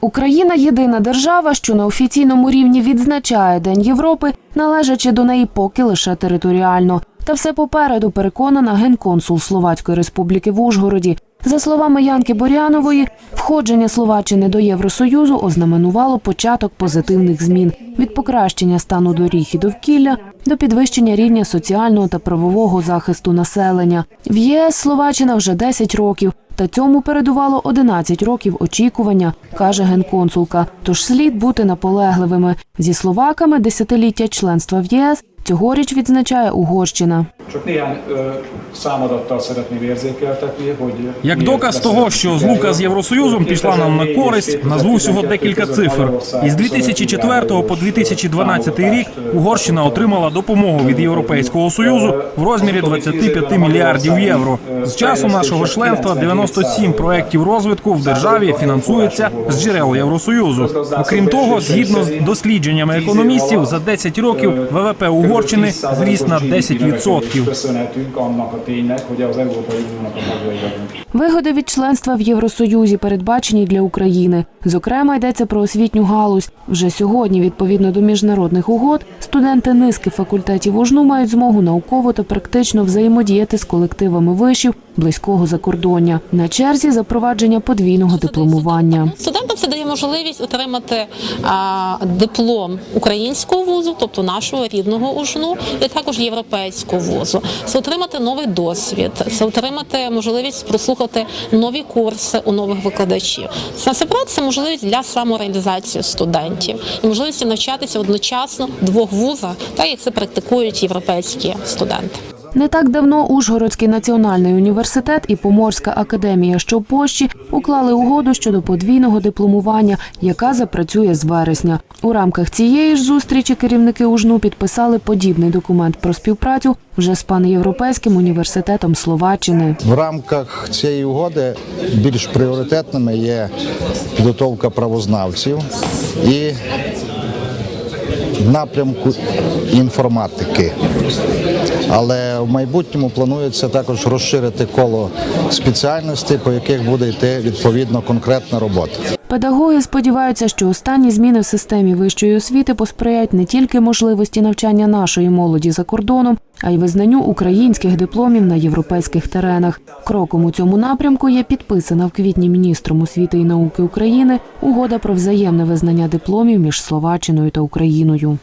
Україна єдина держава, що на офіційному рівні відзначає День Європи, належачи до неї поки лише територіально. Та все попереду переконана генконсул Словацької республіки в Ужгороді. За словами Янки Борянової, входження Словаччини до Євросоюзу ознаменувало початок позитивних змін від покращення стану доріг і довкілля до підвищення рівня соціального та правового захисту населення. В ЄС Словаччина вже 10 років. Та цьому передувало 11 років очікування, каже генконсулка. Тож слід бути наполегливими. Зі словаками десятиліття членства в ЄС цьогоріч відзначає Угорщина. Csak Як доказ того, що злука з Євросоюзом пішла нам на користь, назву всього декілька цифр. Із 2004 по 2012 рік Угорщина отримала допомогу від Європейського союзу в розмірі 25 мільярдів євро. З часу нашого членства 97 проєктів розвитку в державі фінансуються з джерел Євросоюзу. Окрім того, згідно з дослідженнями економістів, за 10 років ВВП Угорщини зріс на 10%. Вигоди від членства в Євросоюзі передбачені для України. Зокрема, йдеться про освітню галузь. Вже сьогодні, відповідно до міжнародних угод, студенти низки факультетів УЖНУ мають змогу науково та практично взаємодіяти з колективами вишів близького закордоння. На черзі запровадження подвійного дипломування. Студентам це дає можливість отримати диплом українського вузу, тобто нашого рідного УЖНУ, і також європейського вузу. Це отримати новий досвід, це отримати можливість прослухати нові курси у нових викладачів. Насамперед, це можливість для самореалізації студентів і можливість навчатися одночасно в двох вузах, так як це практикують європейські студенти. Не так давно Ужгородський національний університет і Поморська академія, що Польщі, уклали угоду щодо подвійного дипломування, яка запрацює з вересня. У рамках цієї ж зустрічі керівники УЖНУ підписали подібний документ про співпрацю вже з панєвропейським університетом Словаччини. В рамках цієї угоди більш пріоритетними є підготовка правознавців і напрямку інформатики. Але в майбутньому планується також розширити коло спеціальностей, по яких буде йти відповідно конкретна робота. Педагоги сподіваються, що останні зміни в системі вищої освіти посприяють не тільки можливості навчання нашої молоді за кордоном, а й визнанню українських дипломів на європейських теренах. Кроком у цьому напрямку є підписана в квітні міністром освіти і науки України угода про взаємне визнання дипломів між Словаччиною та Україною.